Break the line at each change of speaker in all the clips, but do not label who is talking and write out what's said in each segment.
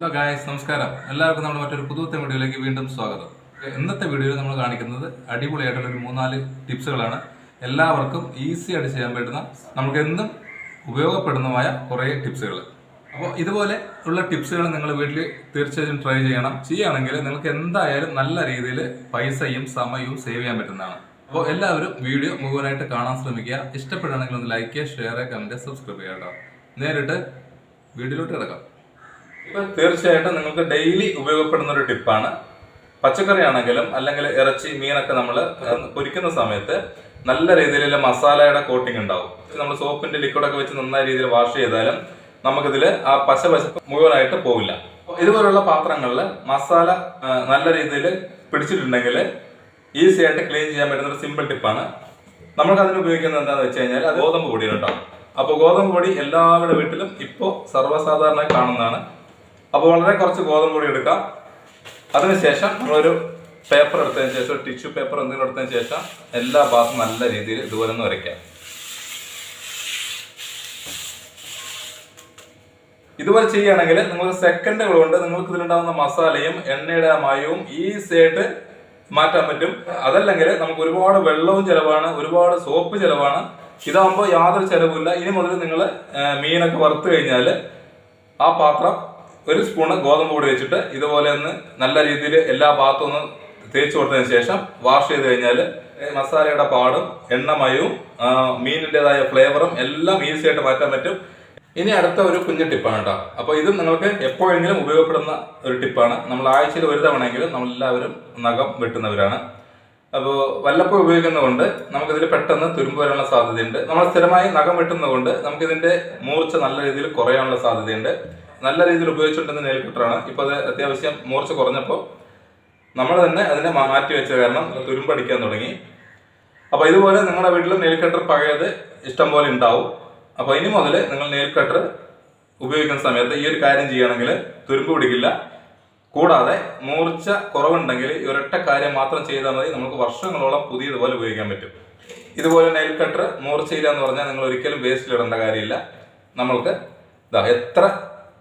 Hello guys നമസ്കാരം. എല്ലാവർക്കും നമ്മുടെ മറ്റൊരു പുതുത്തെ വീഡിയോയിലേക്ക് വീണ്ടും സ്വാഗതം. ഇന്നത്തെ വീഡിയോയിൽ നമ്മൾ കാണിക്കുന്നത് അടിപൊളിയായിട്ടുള്ള ഒരു മൂന്നാൽ ടിപ്സുകളാണ്. എല്ലാവർക്കും ഈസി ആയിട്ട് ചെയ്യാൻ പറ്റുന്ന നമുക്ക് എന്നും ഉപയോഗപ്പെടുന്നതുമായ കുറേ ടിപ്സുകൾ അപ്പോൾ ഇതുപോലെ ഉള്ള ടിപ്സുകൾ നിങ്ങൾ വീട്ടിൽ തീർച്ചയായും ട്രൈ ചെയ്യണം. ചെയ്യുകയാണെങ്കിൽ നിങ്ങൾക്ക് എന്തായാലും നല്ല രീതിയിൽ പൈസയും സമയവും സേവ് ചെയ്യാൻ പറ്റുന്നതാണ്. അപ്പോൾ എല്ലാവരും വീഡിയോ മുഴുവനായിട്ട് കാണാൻ ശ്രമിക്കുക. ഇഷ്ടപ്പെടുകയാണെങ്കിൽ ഒന്ന് ലൈക്ക് ചെയ്യുക ഷെയർ ചെയ്യുക കമന്റ് സബ്സ്ക്രൈബ് ചെയ്യുക കേട്ടോ നേരിട്ട് വീഡിയോയിലോട്ട് കിടക്കാം. ഇപ്പൊ തീർച്ചയായിട്ടും നിങ്ങൾക്ക് ഡെയിലി ഉപയോഗപ്പെടുന്ന ഒരു ടിപ്പാണ് പച്ചക്കറി ആണെങ്കിലും അല്ലെങ്കിൽ ഇറച്ചി മീനൊക്കെ നമ്മൾ പൊരിക്കുന്ന സമയത്ത് നല്ല രീതിയിലുള്ള മസാലയുടെ കോട്ടിംഗ് ഉണ്ടാവും. നമ്മൾ സോപ്പിന്റെ ലിക്വിഡൊക്കെ വെച്ച് നന്നായ രീതിയിൽ വാഷ് ചെയ്താലും നമുക്കിതിൽ ആ പശ മുഴുവനായിട്ട് പോവില്ല. ഇതുപോലുള്ള പാത്രങ്ങളിൽ മസാല നല്ല രീതിയിൽ പിടിച്ചിട്ടുണ്ടെങ്കിൽ ഈസി ആയിട്ട് ക്ലീൻ ചെയ്യാൻ പറ്റുന്ന ഒരു സിമ്പിൾ ടിപ്പാണ് നമുക്ക് അതിന് ഉപയോഗിക്കുന്നത് എന്താണെന്ന് വെച്ച് കഴിഞ്ഞാൽ അത് ഗോതമ്പ് പൊടിയാണ് കേട്ടോ. അപ്പോൾ ഗോതമ്പ് പൊടി എല്ലാവരുടെ വീട്ടിലും ഇപ്പോൾ സർവസാധാരണ കാണുന്നതാണ്. അപ്പോൾ വളരെ കുറച്ച് ഗോതമ്പ് പൊടി എടുക്കാം. അതിനുശേഷം നമ്മളൊരു പേപ്പർ എടുത്തതിന് ശേഷം ടിഷ്യൂ പേപ്പർ എന്തെങ്കിലും എടുത്തതിന് ശേഷം എല്ലാ ഭാഗത്തും നല്ല രീതിയിൽ ഇതുപോലെ ഒന്ന് വരയ്ക്കാം. ഇതുപോലെ ചെയ്യുകയാണെങ്കിൽ നിങ്ങൾക്ക് സെക്കൻഡുകൾ കൊണ്ട് നിങ്ങൾക്ക് ഇതിലുണ്ടാവുന്ന മസാലയും എണ്ണയുടെ മയവും ഈസി ആയിട്ട് മാറ്റാൻ പറ്റും. അതല്ലെങ്കിൽ നമുക്ക് ഒരുപാട് വെള്ളവും ചിലവാണ് ഒരുപാട് സോപ്പ് ചിലവാണ്. ഇതാകുമ്പോൾ യാതൊരു ചിലവുമില്ല. ഇനി മുതൽ നിങ്ങൾ മീനൊക്കെ വറുത്ത് കഴിഞ്ഞാൽ ആ പാത്രം ഒരു സ്പൂണ് ഗോതമ്പ് പൊടി വെച്ചിട്ട് ഇതുപോലെ ഒന്ന് നല്ല രീതിയിൽ എല്ലാ ഭാഗത്തും ഒന്ന് തേച്ച് കൊടുത്തതിന് ശേഷം വാഷ് ചെയ്ത് കഴിഞ്ഞാൽ മസാലയുടെ പാടും എണ്ണമയവും മീനിന്റെതായ ഫ്ലേവറും എല്ലാം ഈസി ആയിട്ട് മാറ്റാൻ പറ്റും. ഇനി അടുത്ത ഒരു കുഞ്ഞു ടിപ്പാണ് കേട്ടോ അപ്പോൾ ഇത് നിങ്ങൾക്ക് എപ്പോഴെങ്കിലും ഉപയോഗപ്പെടുന്ന ഒരു ടിപ്പാണ് നമ്മൾ ആഴ്ചയിൽ ഒരു തവണയെങ്കിലും നമ്മളെല്ലാവരും നഖം വെട്ടുന്നവരാണ്. അപ്പോൾ വല്ലപ്പോഴും ഉപയോഗിക്കുന്നതുകൊണ്ട് നമുക്കിതിൽ പെട്ടെന്ന് തുരുമ്പ് വരാനുള്ള സാധ്യതയുണ്ട്. നമ്മൾ സ്ഥിരമായി നഖം വെട്ടുന്നതുകൊണ്ട് നമുക്കിതിന്റെ മൂർച്ച നല്ല രീതിയിൽ കുറയാനുള്ള സാധ്യതയുണ്ട്. നല്ല രീതിയിൽ ഉപയോഗിച്ചുകൊണ്ടിരുന്ന നെയിൽ കട്ടറാണ് ഇപ്പോൾ അത് അത്യാവശ്യം മൂർച്ച കുറഞ്ഞപ്പോൾ നമ്മൾ തന്നെ അതിനെ മാറ്റി വെച്ച കാരണം തുരുമ്പടിക്കാൻ തുടങ്ങി. അപ്പോൾ ഇതുപോലെ നിങ്ങളുടെ വീട്ടിൽ നെയിൽ കട്ടർ പഴയത് ഇഷ്ടം പോലെ ഉണ്ടാവും. അപ്പോൾ ഇനി മുതൽ നിങ്ങൾ നെയിൽ കട്ടർ ഉപയോഗിക്കുന്ന സമയത്ത് ഈ ഒരു കാര്യം ചെയ്യുകയാണെങ്കിൽ തുരുമ്പ് പിടിക്കില്ല. കൂടാതെ മൂർച്ച കുറവുണ്ടെങ്കിൽ ഈ ഒരൊറ്റ കാര്യം മാത്രം ചെയ്താൽ മതി. നമുക്ക് വർഷങ്ങളോളം പുതിയതുപോലെ ഉപയോഗിക്കാൻ പറ്റും. ഇതുപോലെ നെയിൽ കട്ടർ മൂർച്ചയില്ല എന്ന് പറഞ്ഞാൽ നിങ്ങൾ ഒരിക്കലും വേസ്റ്റിൽ ഇടേണ്ട കാര്യമില്ല. നമ്മൾക്ക് എത്ര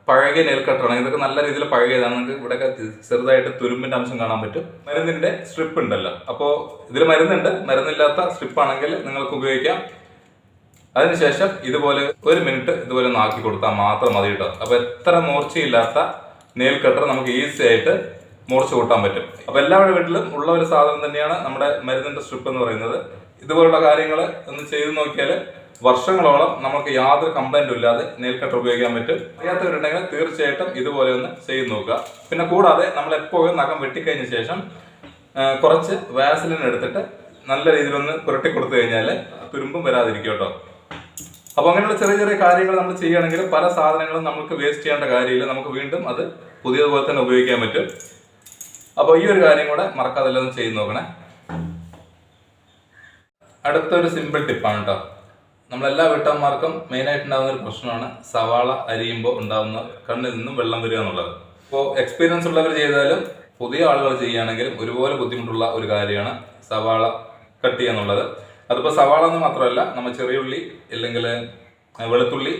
പഴകിയ നെയിൽ കട്ടറാണ് ഇതൊക്കെ നല്ല രീതിയിൽ പഴകിയതാണ്. നിങ്ങൾക്ക് ഇവിടെയൊക്കെ ചെറുതായിട്ട് തുരുമ്പിന്റെ അംശം കാണാൻ പറ്റും. മരുന്നിന്റെ സ്ട്രിപ്പ് ഉണ്ടല്ലോ. അപ്പോൾ ഇതിൽ മരുന്നുണ്ട്. മരുന്നില്ലാത്ത സ്ട്രിപ്പ് ആണെങ്കിൽ നിങ്ങൾക്ക് ഉപയോഗിക്കാം. അതിനുശേഷം ഇതുപോലെ ഒരു മിനിറ്റ് ഇതുപോലെ ഒന്ന് ആക്കി കൊടുത്താൽ മാത്രം മതി കേട്ടോ. അപ്പൊ എത്ര മൂർച്ചയില്ലാത്ത നെയിൽ കട്ടർ നമുക്ക് ഈസി ആയിട്ട് മൂർച്ച കൂട്ടാൻ പറ്റും. അപ്പൊ എല്ലാവരുടെ വീട്ടിലും ഉള്ള ഒരു സാധനം തന്നെയാണ് നമ്മുടെ മരുന്നിന്റെ സ്ട്രിപ്പ് എന്ന് പറയുന്നത്. ഇതുപോലുള്ള കാര്യങ്ങൾ ഒന്ന് ചെയ്തു നോക്കിയാൽ വർഷങ്ങളോളം നമുക്ക് യാതൊരു കംപ്ലൈന്റും ഇല്ലാതെ നെയിൽ കട്ടർ ഉപയോഗിക്കാൻ പറ്റും. അറിയാത്തവരുണ്ടെങ്കിൽ തീർച്ചയായിട്ടും ഇതുപോലെ ഒന്ന് ചെയ്ത് നോക്കുക. പിന്നെ കൂടാതെ നമ്മൾ എപ്പോഴും നഖം വെട്ടിക്കഴിഞ്ഞ ശേഷം കുറച്ച് വാസലിൻ എടുത്തിട്ട് നല്ല രീതിയിലൊന്ന് പുരട്ടി കൊടുത്തു കഴിഞ്ഞാൽ തുരുമ്പും വരാതിരിക്കും കേട്ടോ. അപ്പോൾ അങ്ങനെയുള്ള ചെറിയ ചെറിയ കാര്യങ്ങൾ നമ്മൾ ചെയ്യുകയാണെങ്കിൽ പല സാധനങ്ങളും നമുക്ക് വേസ്റ്റ് ചെയ്യേണ്ട കാര്യമില്ല. നമുക്ക് വീണ്ടും അത് പുതിയതുപോലെ തന്നെ ഉപയോഗിക്കാൻ പറ്റും. അപ്പോൾ ഈ ഒരു കാര്യം കൂടെ മറക്കാതെല്ലാം ചെയ്ത് നോക്കണേ. അടുത്തൊരു സിമ്പിൾ ടിപ്പാണ് കേട്ടോ. നമ്മളെല്ലാ വീട്ടമ്മമാർക്കും മെയിനായിട്ട് ഉണ്ടാകുന്ന ഒരു പ്രശ്നമാണ് സവാള അരിയുമ്പോൾ ഉണ്ടാകുന്ന കണ്ണിൽ നിന്നും വെള്ളം വരിക എന്നുള്ളത്. ഇപ്പോൾ എക്സ്പീരിയൻസ് ഉള്ളവർ ചെയ്താലും പുതിയ ആളുകൾ ചെയ്യുകയാണെങ്കിലും ഒരുപോലെ ബുദ്ധിമുട്ടുള്ള ഒരു കാര്യമാണ് സവാള കട്ട് ചെയ്യുക എന്നുള്ളത്. അതിപ്പോൾ സവാള എന്ന് മാത്രമല്ല നമ്മൾ ചെറിയ ഉള്ളി അല്ലെങ്കിൽ വെളുത്തുള്ളി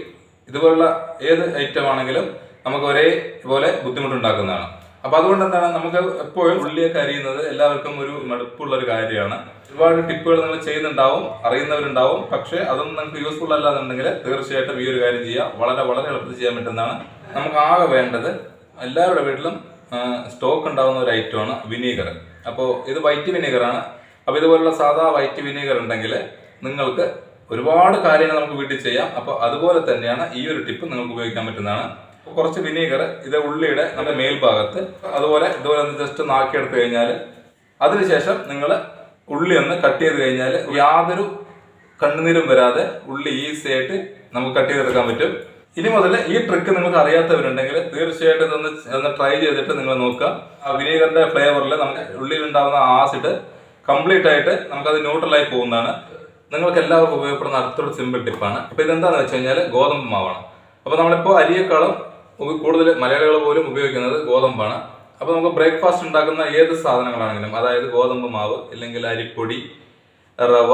ഇതുപോലുള്ള ഏത് ഐറ്റം ആണെങ്കിലും നമുക്ക് ഒരേപോലെ ബുദ്ധിമുട്ടുണ്ടാക്കുന്നതാണ്. അപ്പൊ അതുകൊണ്ട് എന്താണ് നമുക്ക് എപ്പോഴും ഉള്ളിയൊക്കെ അരിയുന്നത് എല്ലാവർക്കും ഒരു മടുപ്പുള്ള ഒരു കാര്യമാണ്. ഒരുപാട് ടിപ്പുകൾ നിങ്ങൾ ചെയ്യുന്നുണ്ടാവും അറിയുന്നവരുണ്ടാവും. പക്ഷെ അതൊന്നും നിങ്ങൾക്ക് യൂസ്ഫുൾ അല്ലാന്നുണ്ടെങ്കിൽ തീർച്ചയായിട്ടും ഈ ഒരു കാര്യം ചെയ്യാം. വളരെ വളരെ എളുപ്പത്തിൽ ചെയ്യാൻ പറ്റുന്നതാണ്. നമുക്ക് ആകെ വേണ്ടത് എല്ലാവരുടെ വീട്ടിലും സ്റ്റോക്ക് ഉണ്ടാകുന്ന ഒരു ഐറ്റമാണ് വിനീഗർ അപ്പോൾ ഇത് വൈറ്റ് വിനീഗറാണ് അപ്പോൾ ഇതുപോലുള്ള സാധാ വൈറ്റ് വിനീഗർ ഉണ്ടെങ്കിൽ നിങ്ങൾക്ക് ഒരുപാട് കാര്യങ്ങൾ നമുക്ക് വീട്ടിൽ ചെയ്യാം. അപ്പോൾ അതുപോലെ തന്നെയാണ് ഈ ഒരു ടിപ്പ് നിങ്ങൾക്ക് ഉപയോഗിക്കാൻ പറ്റുന്നതാണ്. കുറച്ച് വിനീഗർ ഇത് ഉള്ളിയുടെ നമ്മുടെ മേൽഭാഗത്ത്. അതുപോലെ ഇതുപോലെ ഒന്ന് ജസ്റ്റ് നാക്കിയെടുത്ത് കഴിഞ്ഞാൽ അതിനുശേഷം നിങ്ങൾ ഉള്ളി ഒന്ന് കട്ട് ചെയ്ത് കഴിഞ്ഞാൽ യാതൊരു കണ്ണുനീരും വരാതെ ഉള്ളി ഈസി ആയിട്ട് നമുക്ക് കട്ട് ചെയ്തെടുക്കാൻ പറ്റും. ഇനി മുതൽ ഈ ട്രിക്ക് നിങ്ങൾക്ക് അറിയാത്തവരുണ്ടെങ്കിൽ തീർച്ചയായിട്ടും ഇതൊന്ന് ഒന്ന് ട്രൈ ചെയ്തിട്ട് നിങ്ങൾ നോക്കുക. ആ വിനീഗറിന്റെ ഫ്ലേവറിൽ നമുക്ക് ഉള്ളിയിലുണ്ടാകുന്ന ആസിഡ് കംപ്ലീറ്റ് ആയിട്ട് നമുക്കത് ന്യൂട്രലായി പോകുന്നതാണ്. നിങ്ങൾക്ക് എല്ലാവർക്കും ഉപയോഗപ്പെടുന്ന അടുത്തൊരു സിമ്പിൾ ടിപ്പാണ് അപ്പൊ ഇതെന്താണെന്ന് വെച്ച് കഴിഞ്ഞാൽ ഗോതമ്പ് മാവാണ്. അപ്പൊ നമ്മളിപ്പോൾ അരിയേക്കാളും കൂടുതൽ മലയാളികൾ പോലും ഉപയോഗിക്കുന്നത് ഗോതമ്പാണ്. അപ്പോൾ നമുക്ക് ബ്രേക്ക്ഫാസ്റ്റ് ഉണ്ടാക്കുന്ന ഏത് സാധനങ്ങളാണെങ്കിലും അതായത് ഗോതമ്പ് മാവ് അല്ലെങ്കിൽ അരിപ്പൊടി റവ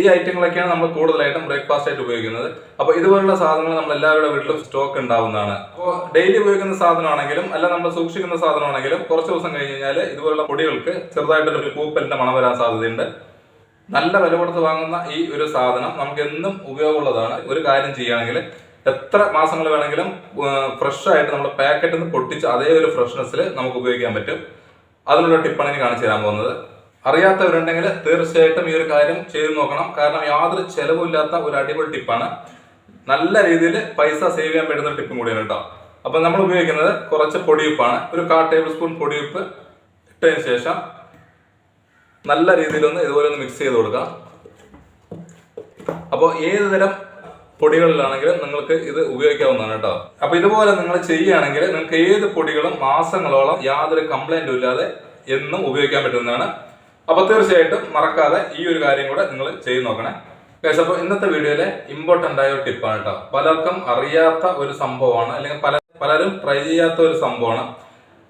ഈ ഐറ്റങ്ങളൊക്കെയാണ് നമ്മൾ കൂടുതലായിട്ടും ബ്രേക്ക്ഫാസ്റ്റ് ആയിട്ട് ഉപയോഗിക്കുന്നത്. അപ്പോൾ ഇതുപോലുള്ള സാധനങ്ങൾ നമ്മൾ എല്ലാവരുടെ വീട്ടിലും സ്റ്റോക്ക് ഉണ്ടാവുന്നതാണ്. അപ്പോൾ ഡെയിലി ഉപയോഗിക്കുന്ന സാധനമാണെങ്കിലും അല്ല നമ്മൾ സൂക്ഷിക്കുന്ന സാധനമാണെങ്കിലും കുറച്ച് ദിവസം കഴിഞ്ഞ് കഴിഞ്ഞാൽ ഇതുപോലുള്ള പൊടികൾക്ക് ചെറുതായിട്ടൊരു ഒരു പൂപ്പലിന്റെ മണം വരാൻ സാധ്യതയുണ്ട്. നല്ല വില കൊടുത്ത് വാങ്ങുന്ന ഈ ഒരു സാധനം നമുക്ക് എന്നും ഉപയോഗമുള്ളതാണ്. ഒരു കാര്യം ചെയ്യുകയാണെങ്കിൽ എത്ര മാസങ്ങൾ വേണമെങ്കിലും ഫ്രഷ് ആയിട്ട് നമ്മൾ പാക്കറ്റിൽ നിന്ന് പൊട്ടിച്ച് അതേ ഒരു ഫ്രഷ്നെസ്സിൽ നമുക്ക് ഉപയോഗിക്കാൻ പറ്റും. അതിനുള്ള ടിപ്പാണ് ഇനി കാണിച്ചു തരാൻ പോകുന്നത്. അറിയാത്തവരുണ്ടെങ്കിൽ തീർച്ചയായിട്ടും ഈ ഒരു കാര്യം ചെയ്തു നോക്കണം. കാരണം യാതൊരു ചെലവുമില്ലാത്ത ഒരു അടിപൊളി ടിപ്പാണ് നല്ല രീതിയിൽ പൈസ സേവ് ചെയ്യാൻ പറ്റുന്ന ടിപ്പും കൂടിയാണ് കേട്ടോ. അപ്പം നമ്മൾ ഉപയോഗിക്കുന്നത് കുറച്ച് പൊടിയുപ്പാണ്. ഒരു കാ ടേബിൾ സ്പൂൺ പൊടിയുപ്പ് ഇട്ടതിന് ശേഷം നല്ല രീതിയിലൊന്ന് ഇതുപോലെ ഒന്ന് മിക്സ് ചെയ്ത് കൊടുക്കാം. അപ്പോൾ ഏത് തരം പൊടികളിലാണെങ്കിലും നിങ്ങൾക്ക് ഇത് ഉപയോഗിക്കാവുന്നതാണ് കേട്ടോ. അപ്പൊ ഇതുപോലെ നിങ്ങൾ ചെയ്യുകയാണെങ്കിൽ നിങ്ങൾക്ക് ഏത് പൊടികളും മാസങ്ങളോളം യാതൊരു കംപ്ലൈന്റും ഇല്ലാതെ എന്നും ഉപയോഗിക്കാൻ പറ്റുന്നതാണ്. അപ്പൊ തീർച്ചയായിട്ടും മറക്കാതെ ഈ ഒരു കാര്യം കൂടെ നിങ്ങൾ ചെയ്തു നോക്കണേ. കേസ് അപ്പോൾ ഇന്നത്തെ വീഡിയോയിലെ ഇമ്പോർട്ടന്റ് ആയ ഒരു ടിപ്പാണ് കേട്ടോ. പലർക്കും അറിയാത്ത ഒരു സംഭവമാണ് അല്ലെങ്കിൽ പല പലരും ട്രൈ ചെയ്യാത്ത ഒരു സംഭവമാണ്.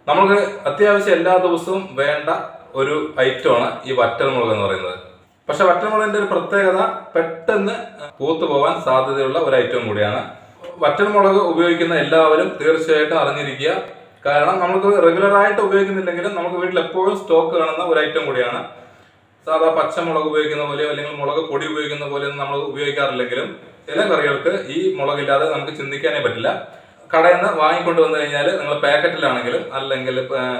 നമുക്ക് അത്യാവശ്യം എല്ലാ ദിവസവും വേണ്ട ഒരു ഐറ്റമാണ് ഈ വറ്റൽ വറ്റൽമുളക് എന്ന് പറയുന്നത്. പക്ഷെ വറ്റൽമുളകിന്റെ ഒരു പ്രത്യേകത പെട്ടെന്ന് പൂത്തു പോകാൻ സാധ്യതയുള്ള ഒരു ഐറ്റം കൂടിയാണ്. വറ്റൽമുളക് ഉപയോഗിക്കുന്ന എല്ലാവരും തീർച്ചയായിട്ടും അറിഞ്ഞിരിക്കുക. കാരണം നമുക്ക് റെഗുലറായിട്ട് ഉപയോഗിക്കുന്നില്ലെങ്കിലും നമുക്ക് വീട്ടിൽ എപ്പോഴും സ്റ്റോക്ക് കാണുന്ന ഒരു ഐറ്റം കൂടിയാണ്. സാധാ പച്ചമുളക് ഉപയോഗിക്കുന്ന പോലെയോ അല്ലെങ്കിൽ മുളക് പൊടി ഉപയോഗിക്കുന്ന പോലെയൊന്നും നമ്മൾ ഉപയോഗിക്കാറില്ലെങ്കിലും ചില കറികൾക്ക് ഈ മുളകില്ലാതെ നമുക്ക് ചിന്തിക്കാനേ പറ്റില്ല. കടയിൽ നിന്ന് വാങ്ങിക്കൊണ്ട് വന്നു കഴിഞ്ഞാൽ നിങ്ങൾ പാക്കറ്റിലാണെങ്കിലും അല്ലെങ്കിൽ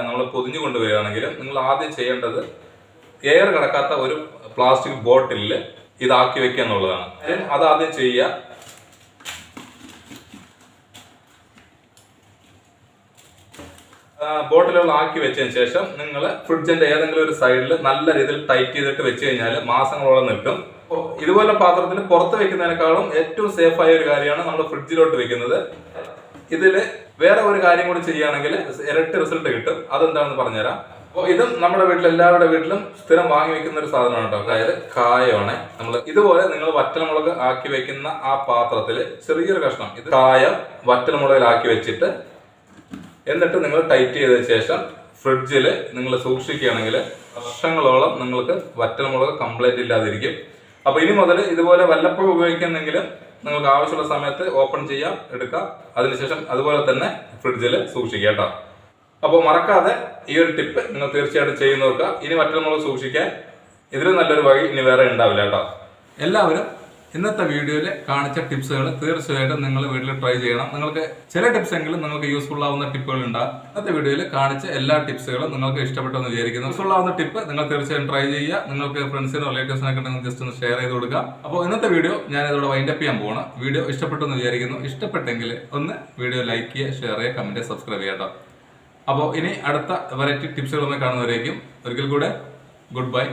നമ്മൾ പൊതിഞ്ഞു കൊണ്ടുവരികയാണെങ്കിലും നിങ്ങൾ ആദ്യം ചെയ്യേണ്ടത് എയർ കിടക്കാത്ത ഒരു പ്ലാസ്റ്റിക് ബോട്ടിലിൽ ഇതാക്കി വെക്കുക എന്നുള്ളതാണ്. അത് ആദ്യം ചെയ്യുക. ബോട്ടിലുകൾ ആക്കി വെച്ചതിന് ശേഷം നിങ്ങൾ ഫ്രിഡ്ജിന്റെ ഏതെങ്കിലും ഒരു സൈഡിൽ നല്ല രീതിയിൽ ടൈറ്റ് ചെയ്തിട്ട് വെച്ച് കഴിഞ്ഞാൽ മാസങ്ങളോളം നിൽക്കും. ഇതുപോലെ പാത്രത്തിൽ പുറത്ത് വെക്കുന്നതിനേക്കാളും ഏറ്റവും സേഫ് ആയ ഒരു കാര്യമാണ് നമ്മൾ ഫ്രിഡ്ജിലോട്ട് വെക്കുന്നത്. ഇതിൽ വേറെ ഒരു കാര്യം കൂടി ചെയ്യുകയാണെങ്കിൽ ഇരട്ടി റിസൾട്ട് കിട്ടും. അതെന്താണെന്ന് പറഞ്ഞുതരാം. അപ്പോൾ ഇതും നമ്മുടെ വീട്ടിൽ എല്ലാവരുടെ വീട്ടിലും സ്ഥിരം വാങ്ങി വെക്കുന്ന ഒരു സാധനമാണ് കേട്ടോ. അതായത് കായമാണ്. നമ്മൾ ഇതുപോലെ നിങ്ങൾ വറ്റൽമുളക് ആക്കി വെക്കുന്ന ആ പാത്രത്തിൽ ചെറിയൊരു കഷ്ണം. ഇത് കായം വറ്റൽമുളകിലാക്കി വെച്ചിട്ട് എന്നിട്ട് നിങ്ങൾ ടൈറ്റ് ചെയ്ത ശേഷം ഫ്രിഡ്ജിൽ നിങ്ങൾ സൂക്ഷിക്കുകയാണെങ്കിൽ വർഷങ്ങളോളം നിങ്ങൾക്ക് വറ്റൽമുളക് കംപ്ലീറ്റ് ഇല്ലാതിരിക്കും. അപ്പോൾ ഇനി മുതൽ ഇതുപോലെ വല്ലപ്പോഴും ഉപയോഗിക്കുന്നെങ്കിലും നിങ്ങൾക്ക് ആവശ്യമുള്ള സമയത്ത് ഓപ്പൺ ചെയ്യാം എടുക്കാം. അതിനുശേഷം അതുപോലെ തന്നെ ഫ്രിഡ്ജിൽ സൂക്ഷിക്കാം കേട്ടോ. അപ്പോൾ മറക്കാതെ ഈ ഒരു ടിപ്പ് നിങ്ങൾ തീർച്ചയായിട്ടും ചെയ്തു നോക്കുക. ഇനി നമ്മൾ സൂക്ഷിക്കാൻ ഇതിലും നല്ലൊരു വഴി ഇനി വേറെ ഉണ്ടാവില്ല കേട്ടോ. എല്ലാവരും ഇന്നത്തെ വീഡിയോയിൽ കാണിച്ച ടിപ്സുകൾ തീർച്ചയായിട്ടും നിങ്ങൾ വീട്ടിൽ ട്രൈ ചെയ്യണം. നിങ്ങൾക്ക് ചില ടിപ്സ് എങ്കിലും നിങ്ങൾക്ക് യൂസ്ഫുൾ ആവുന്ന ടിപ്പുകൾ ഉണ്ടാകും ഇന്നത്തെ വീഡിയോയിൽ കാണിച്ച എല്ലാ ടിപ്സുകളും നിങ്ങൾക്ക് ഇഷ്ടപ്പെട്ടെന്ന് വിചാരിക്കുന്നു. യൂസ്ഫുൾ ആവുന്ന ടിപ്പ് നിങ്ങൾ തീർച്ചയായും ട്രൈ ചെയ്യുക. നിങ്ങൾക്ക് ഫ്രണ്ട്സിനോ റിലേറ്റീവ്സിനൊക്കെ ഉണ്ടെങ്കിൽ ജസ്റ്റ് ഒന്ന് ഷെയർ ചെയ്ത് കൊടുക്കുക. അപ്പോൾ ഇന്നത്തെ വീഡിയോ ഞാൻ ഇതോടെ വൈൻഡപ്പ് ചെയ്യാൻ പോകണം വീഡിയോ ഇഷ്ടപ്പെട്ടെന്ന് വിചാരിക്കുന്നു. ഇഷ്ടപ്പെട്ടെങ്കിൽ ഒന്ന് വീഡിയോ ലൈക്ക് ചെയ്യുക ഷെയർ ചെയ്യുക കമന്റ് സബ്സ്ക്രൈബ് കേട്ടോ. അപ്പോൾ ഇനി അടുത്ത വെറൈറ്റി ടിപ്സുകളുമായി കാണുന്നവരേക്കും. ഒരിക്കൽ കൂടെ ഗുഡ് ബൈ